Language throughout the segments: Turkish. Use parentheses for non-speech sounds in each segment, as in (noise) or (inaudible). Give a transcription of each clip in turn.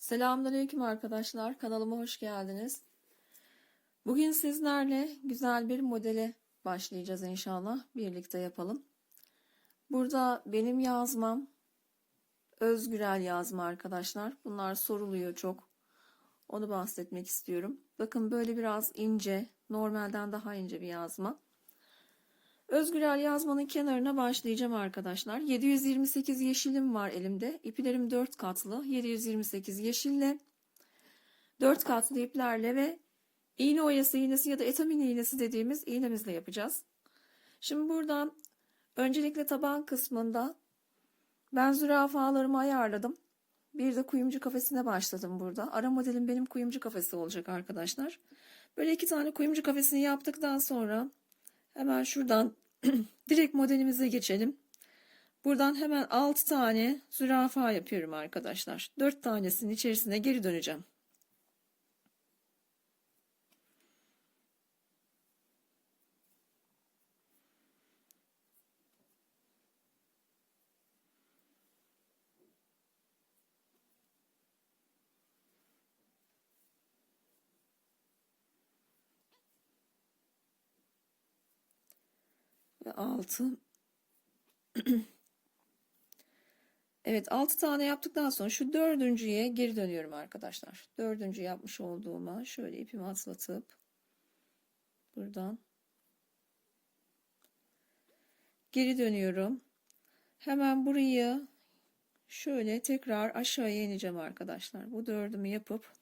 Selamünaleyküm arkadaşlar. Kanalıma hoş geldiniz. Bugün sizlerle güzel bir modele başlayacağız inşallah. Birlikte yapalım. Burada benim yazmam Özgürel yazma arkadaşlar. Bunlar soruluyor çok. Onu bahsetmek istiyorum. Bakın böyle biraz ince, normalden daha ince bir yazma. Özgürel yazmanın kenarına başlayacağım arkadaşlar. 728 yeşilim var elimde. İplerim 4 katlı. 728 yeşille 4 katlı iplerle ve iğne oyası iğnesi ya da etamin iğnesi dediğimiz iğnemizle yapacağız. Şimdi buradan öncelikle taban kısmında ben zürafalarımı ayarladım. Bir de kuyumcu kafesine başladım burada. Ara modelim benim kuyumcu kafesi olacak arkadaşlar. Böyle iki tane kuyumcu kafesini yaptıktan sonra Hemen şuradan (clears throat) direkt modelimize geçelim. Buradan hemen 6 tane zürafa yapıyorum arkadaşlar. 4 tanesinin içerisine geri döneceğim. Ve (clears throat) 6 Evet 6 tane yaptıktan sonra şu dördüncüye geri dönüyorum arkadaşlar. Dördüncü yapmış olduğuma şöyle ipimi atlatıp buradan geri dönüyorum. Hemen burayı şöyle tekrar aşağıya ineceğim arkadaşlar. Bu dördümü yapıp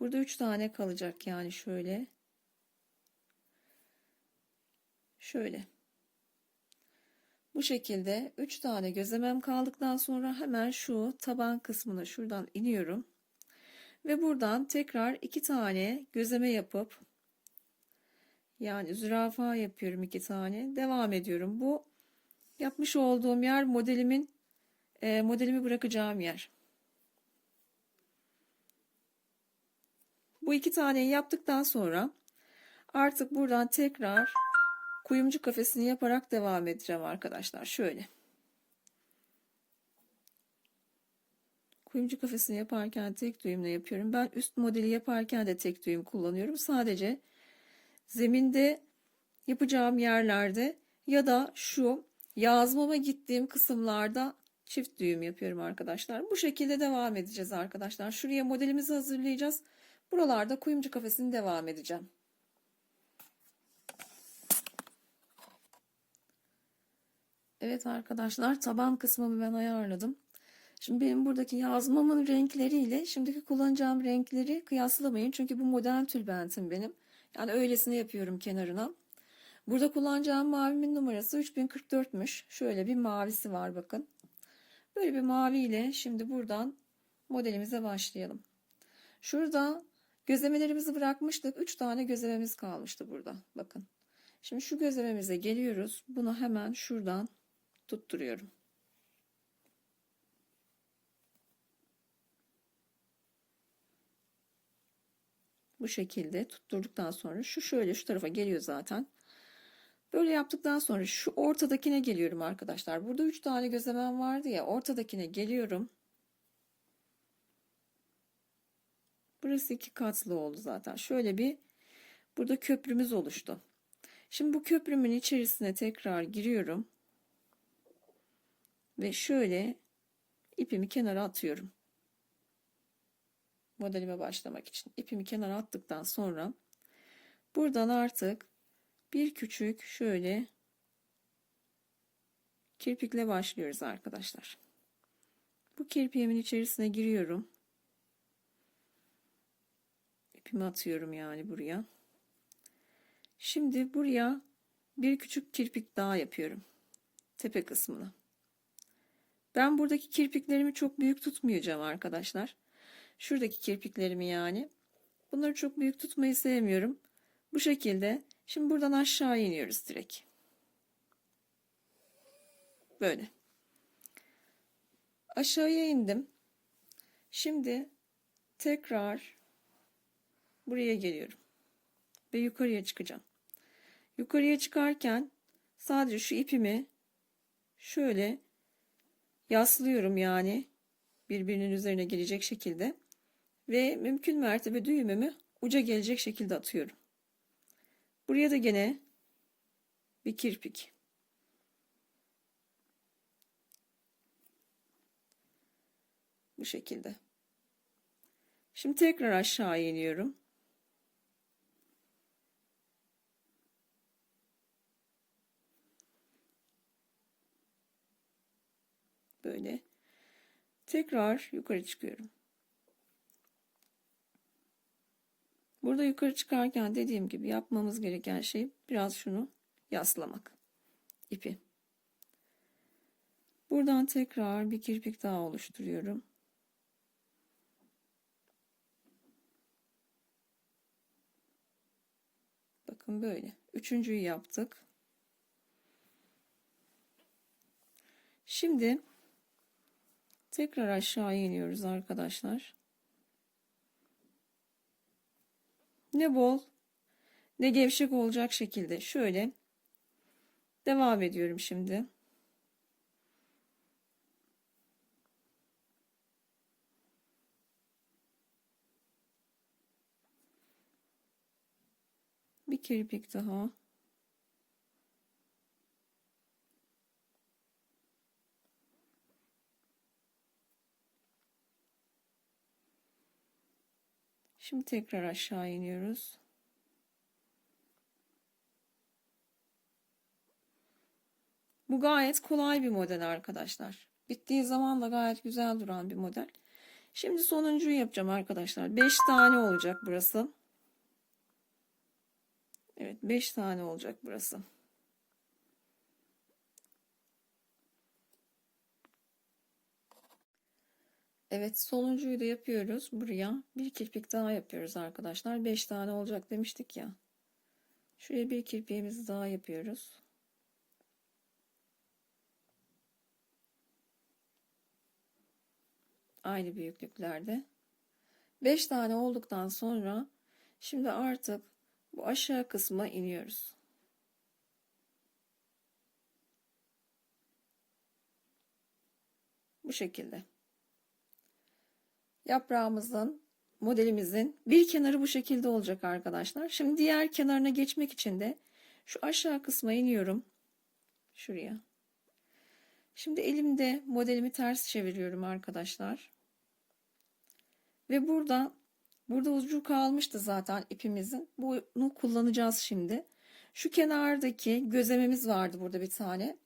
burada 3 tane kalacak yani şöyle şöyle bu şekilde 3 tane gözlemem kaldıktan sonra hemen şu taban kısmına şuradan iniyorum. Ve buradan tekrar 2 tane gözleme yapıp yani zürafa yapıyorum 2 tane. Devam ediyorum. Bu yapmış olduğum yer modelimin e, modelimi bırakacağım yer. Bu iki taneyi yaptıktan sonra artık buradan tekrar kuyumcu kafesini yaparak devam edeceğim arkadaşlar. Şöyle. Kuyumcu kafesini yaparken tek düğümle yapıyorum. Ben üst modeli yaparken de tek düğüm kullanıyorum. Sadece zeminde yapacağım yerlerde ya da şu yazmama gittiğim kısımlarda çift düğüm yapıyorum arkadaşlar. Bu şekilde devam edeceğiz arkadaşlar. Şuraya modelimizi hazırlayacağız. Buralarda kuyumcu kafesini devam edeceğim. Evet arkadaşlar taban kısmımı ben ayarladım. Şimdi benim buradaki yazmamın renkleriyle şimdiki kullanacağım renkleri kıyaslamayın. Çünkü bu modern tülbentim benim. Yani öylesine yapıyorum kenarına. Burada kullanacağım mavimin numarası 3044'müş. Şöyle bir mavisi var bakın. Böyle bir maviyle şimdi buradan modelimize başlayalım. Şurada gözlemelerimizi bırakmıştık. 3 tane gözlememiz kalmıştı burada. Bakın. Şimdi şu gözlememize geliyoruz. Bunu hemen şuradan tutturuyorum. Bu şekilde tutturduktan sonra şu şöyle şu tarafa geliyor zaten. Böyle yaptıktan sonra şu ortadakine geliyorum arkadaşlar. Burada 3 tane gözlemem vardı ya ortadakine geliyorum. Burası iki katlı oldu zaten. Şöyle bir burada köprümüz oluştu. Şimdi bu köprümün içerisine tekrar giriyorum. Ve şöyle ipimi kenara atıyorum. Modelime başlamak için ipimi kenara attıktan sonra buradan artık bir küçük şöyle kirpikle başlıyoruz arkadaşlar. Bu kirpiğimin içerisine giriyorum. İpimi atıyorum yani buraya. Şimdi buraya bir küçük kirpik daha yapıyorum. Tepe kısmına. Ben buradaki kirpiklerimi çok büyük tutmayacağım arkadaşlar. Şuradaki kirpiklerimi yani. Bunları çok büyük tutmayı sevmiyorum. Bu şekilde. Şimdi buradan aşağı iniyoruz direkt. Böyle. Aşağıya indim. Şimdi tekrar buraya geliyorum. Ve yukarıya çıkacağım. Yukarıya çıkarken sadece şu ipimi şöyle yaslıyorum yani birbirinin üzerine gelecek şekilde ve mümkün mertebe düğümümü uca gelecek şekilde atıyorum. Buraya da gene bir kirpik. Bu şekilde. Şimdi tekrar aşağı iniyorum. Böyle. Tekrar yukarı çıkıyorum. Burada yukarı çıkarken dediğim gibi yapmamız gereken şey biraz şunu yaslamak. ipi. Buradan tekrar bir kirpik daha oluşturuyorum. Bakın böyle. Üçüncüyü yaptık. Şimdi tekrar aşağı iniyoruz arkadaşlar. Ne bol ne gevşek olacak şekilde şöyle devam ediyorum şimdi. Bir kirpik daha. Şimdi tekrar aşağı iniyoruz. Bu gayet kolay bir model arkadaşlar. Bittiği zaman da gayet güzel duran bir model. Şimdi sonuncuyu yapacağım arkadaşlar. 5 tane olacak burası. Evet 5 tane olacak burası. Evet sonuncuyu da yapıyoruz. Buraya bir kirpik daha yapıyoruz arkadaşlar. 5 tane olacak demiştik ya. Şuraya bir kirpiğimizi daha yapıyoruz. Aynı büyüklüklerde. 5 tane olduktan sonra şimdi artık bu aşağı kısma iniyoruz. Bu şekilde. Yaprağımızın, modelimizin bir kenarı bu şekilde olacak arkadaşlar. Şimdi diğer kenarına geçmek için de şu aşağı kısma iniyorum. Şuraya. Şimdi elimde modelimi ters çeviriyorum arkadaşlar. Ve burada burada ucu kalmıştı zaten ipimizin. Bunu kullanacağız şimdi. Şu kenardaki gözlememiz vardı burada bir tane.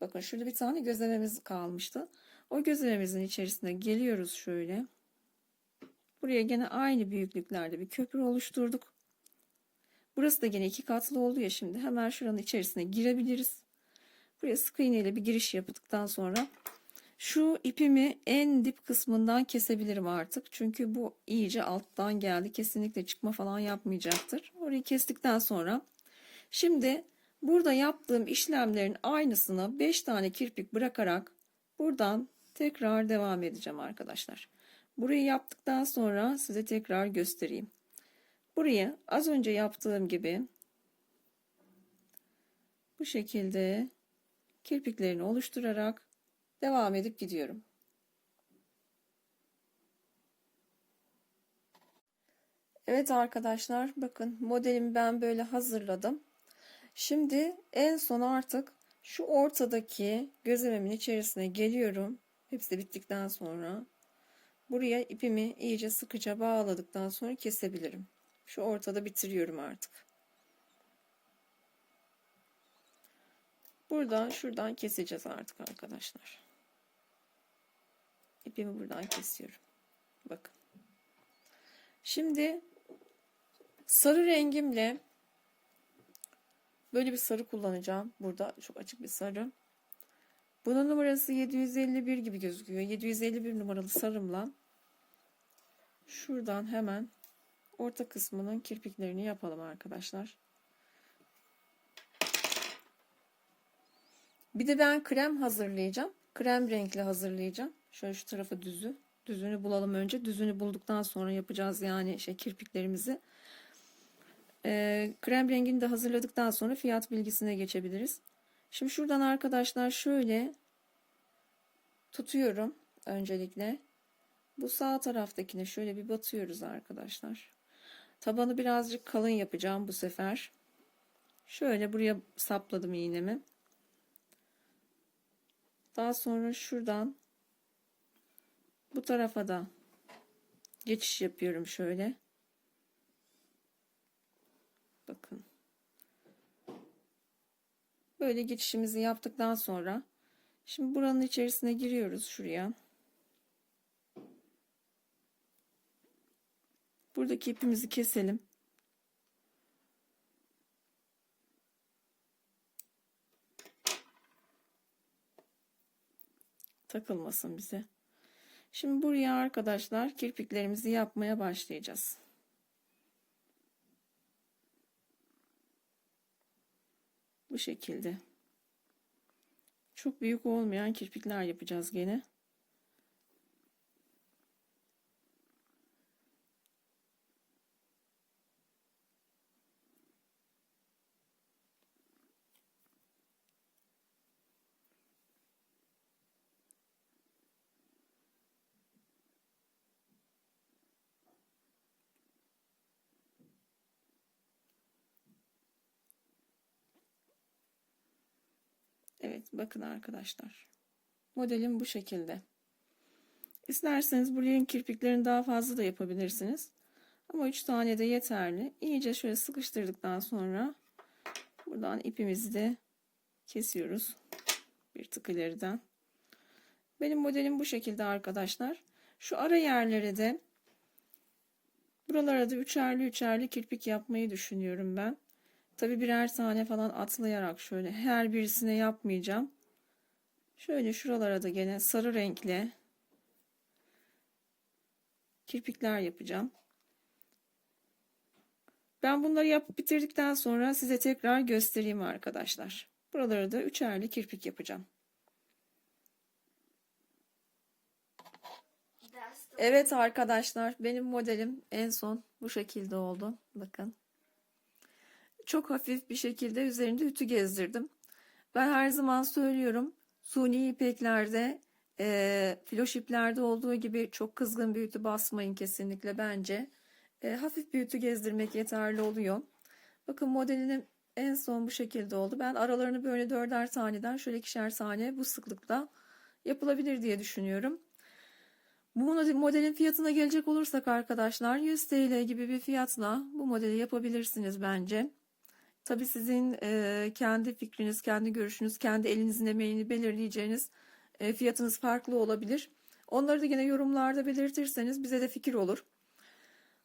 Bakın şurada bir tane gözlememiz kalmıştı. O gözlememizin içerisine geliyoruz şöyle. Buraya gene aynı büyüklüklerde bir köprü oluşturduk. Burası da gene iki katlı oldu ya şimdi. Hemen şuranın içerisine girebiliriz. Buraya sık iğne ile bir giriş yaptıktan sonra şu ipimi en dip kısmından kesebilirim artık. Çünkü bu iyice alttan geldi. Kesinlikle çıkma falan yapmayacaktır. Orayı kestikten sonra şimdi burada yaptığım işlemlerin aynısını 5 tane kirpik bırakarak buradan tekrar devam edeceğim arkadaşlar. Burayı yaptıktan sonra size tekrar göstereyim. Burayı az önce yaptığım gibi bu şekilde kirpiklerini oluşturarak devam edip gidiyorum. Evet arkadaşlar bakın modelimi ben böyle hazırladım. Şimdi en son artık şu ortadaki gözlememin içerisine geliyorum. Hepsi bittikten sonra buraya ipimi iyice sıkıca bağladıktan sonra kesebilirim. Şu ortada bitiriyorum artık. Buradan şuradan keseceğiz artık arkadaşlar. İpimi buradan kesiyorum. Bakın. Şimdi sarı rengimle böyle bir sarı kullanacağım. Burada çok açık bir sarı. Bunun numarası 751 gibi gözüküyor. 751 numaralı sarımla şuradan hemen orta kısmının kirpiklerini yapalım arkadaşlar. Bir de ben krem hazırlayacağım. Krem renkli hazırlayacağım. Şöyle şu tarafı düzü. Düzünü bulalım önce. Düzünü bulduktan sonra yapacağız yani şey kirpiklerimizi. Ee, krem rengini de hazırladıktan sonra fiyat bilgisine geçebiliriz. Şimdi şuradan arkadaşlar şöyle tutuyorum öncelikle. Bu sağ taraftakine şöyle bir batıyoruz arkadaşlar. Tabanı birazcık kalın yapacağım bu sefer. Şöyle buraya sapladım iğnemi. Daha sonra şuradan bu tarafa da geçiş yapıyorum şöyle. Bakın. Böyle geçişimizi yaptıktan sonra şimdi buranın içerisine giriyoruz şuraya. Buradaki ipimizi keselim. Takılmasın bize. Şimdi buraya arkadaşlar kirpiklerimizi yapmaya başlayacağız. Bu şekilde. Çok büyük olmayan kirpikler yapacağız gene. Evet bakın arkadaşlar. Modelim bu şekilde. İsterseniz buraya kirpiklerini daha fazla da yapabilirsiniz. Ama 3 tane de yeterli. İyice şöyle sıkıştırdıktan sonra buradan ipimizi de kesiyoruz. Bir tık ileriden. Benim modelim bu şekilde arkadaşlar. Şu ara yerlere de buralara da üçerli üçerli kirpik yapmayı düşünüyorum ben. Tabi birer tane falan atlayarak şöyle her birisine yapmayacağım. Şöyle şuralara da gene sarı renkle kirpikler yapacağım. Ben bunları yapıp bitirdikten sonra size tekrar göstereyim arkadaşlar. Buraları da üçerli kirpik yapacağım. Evet arkadaşlar benim modelim en son bu şekilde oldu. Bakın. Çok hafif bir şekilde üzerinde ütü gezdirdim. Ben her zaman söylüyorum suni ipeklerde e, floş iplerde olduğu gibi çok kızgın bir ütü basmayın kesinlikle bence. E, hafif bir ütü gezdirmek yeterli oluyor. Bakın modelinin en son bu şekilde oldu. Ben aralarını böyle dörder taneden şöyle ikişer tane bu sıklıkta yapılabilir diye düşünüyorum. Bu modelin fiyatına gelecek olursak arkadaşlar 100 TL gibi bir fiyatla bu modeli yapabilirsiniz bence. Tabii sizin e, kendi fikriniz, kendi görüşünüz, kendi elinizin emeğini belirleyeceğiniz e, fiyatınız farklı olabilir. Onları da yine yorumlarda belirtirseniz bize de fikir olur.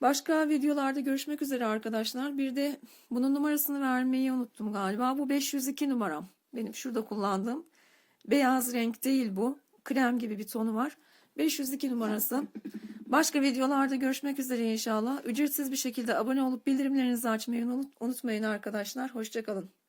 Başka videolarda görüşmek üzere arkadaşlar. Bir de bunun numarasını vermeyi unuttum galiba. Bu 502 numaram. Benim şurada kullandığım. Beyaz renk değil bu. Krem gibi bir tonu var. 502 numarası. Başka videolarda görüşmek üzere inşallah. Ücretsiz bir şekilde abone olup bildirimlerinizi açmayı unutmayın arkadaşlar. Hoşçakalın.